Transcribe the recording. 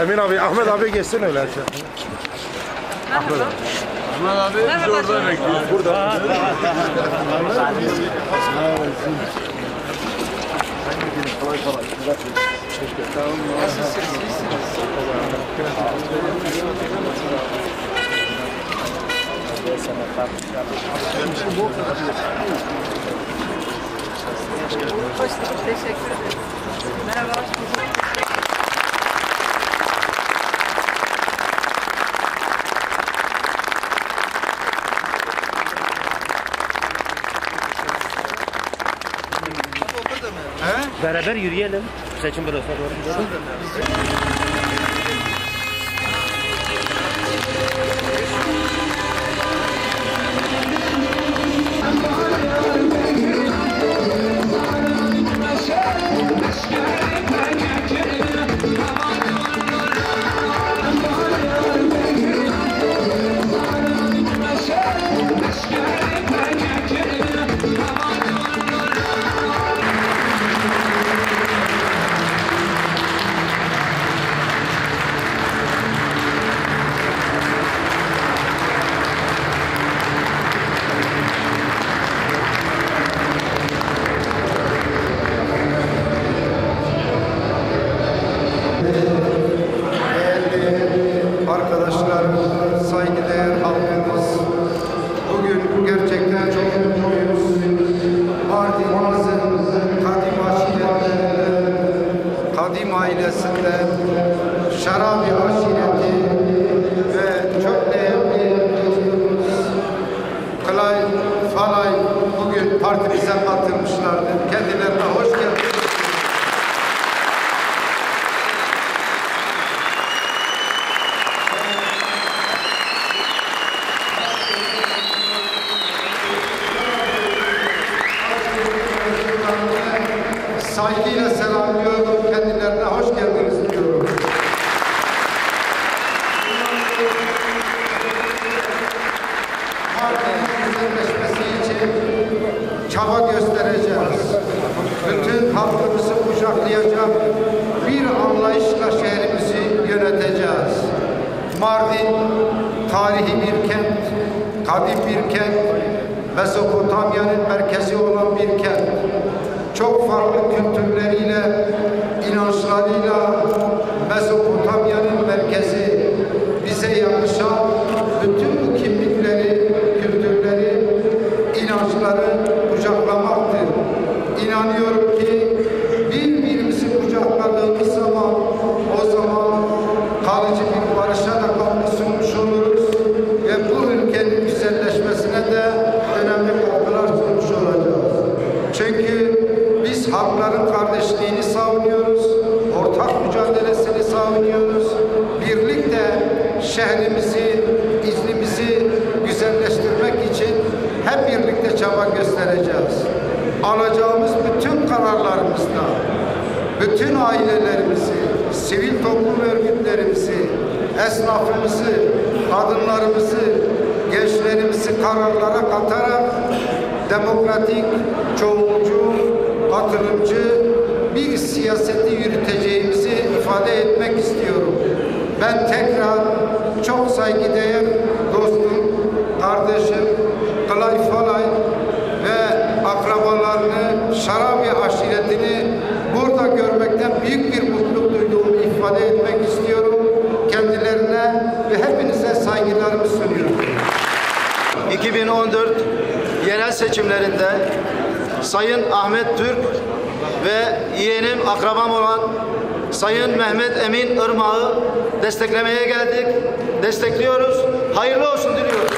Emin abi, Ahmet abi geçsin öyle şey. Merhaba. Aman abi biz orada bekliyoruz. Burada. Hoş bulduk. Teşekkür ederim. Merhaba. Hoş bulduk. Beraber yürüyelim. Seçim bürosuna doğru gidelim. Ailesinden, Şarabi aşireti ve çok değerli Kılay Falay bugün partimize katılmışlardır. Kendilerine hoş geldiniz. saygıyla selamlıyorum. Kendilerine hoş geldiniz diyorum. Partinin güzelleşmesi için çaba göstereceğiz. Bütün halkımızı kucaklayacak bir anlayışla şehrimizi yöneteceğiz. Mardin tarihi bir kent, kadim bir kent, Mezopotamya'nın merkezi olan bir kent çok farklı kültürleriyle, inançlarıyla inançları kucaklamaktır. İnanıyorum ki birbirimizi kucakladığımız zaman o zaman kalıcı bir barışa da sunmuş oluruz ve bu ülkenin güzelleşmesine de önemli katkılar sunmuş olacağız. Çünkü biz halkların kardeşliğini savunuyoruz, ortak mücadelesini savunuyoruz. Birlikte şehrimizi, İzmir'imizi güzelleştirmek için hep birlikte çaba göstereceğiz. Alacağımız bütün kararlarımızda, bütün ailelerimizi, sivil toplum örgütlerimizi, esnafımızı, kadınlarımızı, gençlerimizi kararlara katarak demokratik, çoğulcu, katılımcı bir siyaseti yürüteceğimizi ifade etmek istiyorum. Ben tekrar çok saygıdeğer dostum, kardeşim Kılay Falay ve akrabalarını, Şarabi aşiretini burada görmekten büyük bir mutluluk duyduğumu ifade etmek istiyorum. Kendilerine ve hepinize saygılarımı sunuyorum. 2014 yerel seçimlerinde Sayın Ahmet Türk ve yeğenim akrabam olan Sayın Mehmet Emin Irmak'ı desteklemeye geldik. Destekliyoruz. Hayırlı olsun diliyoruz.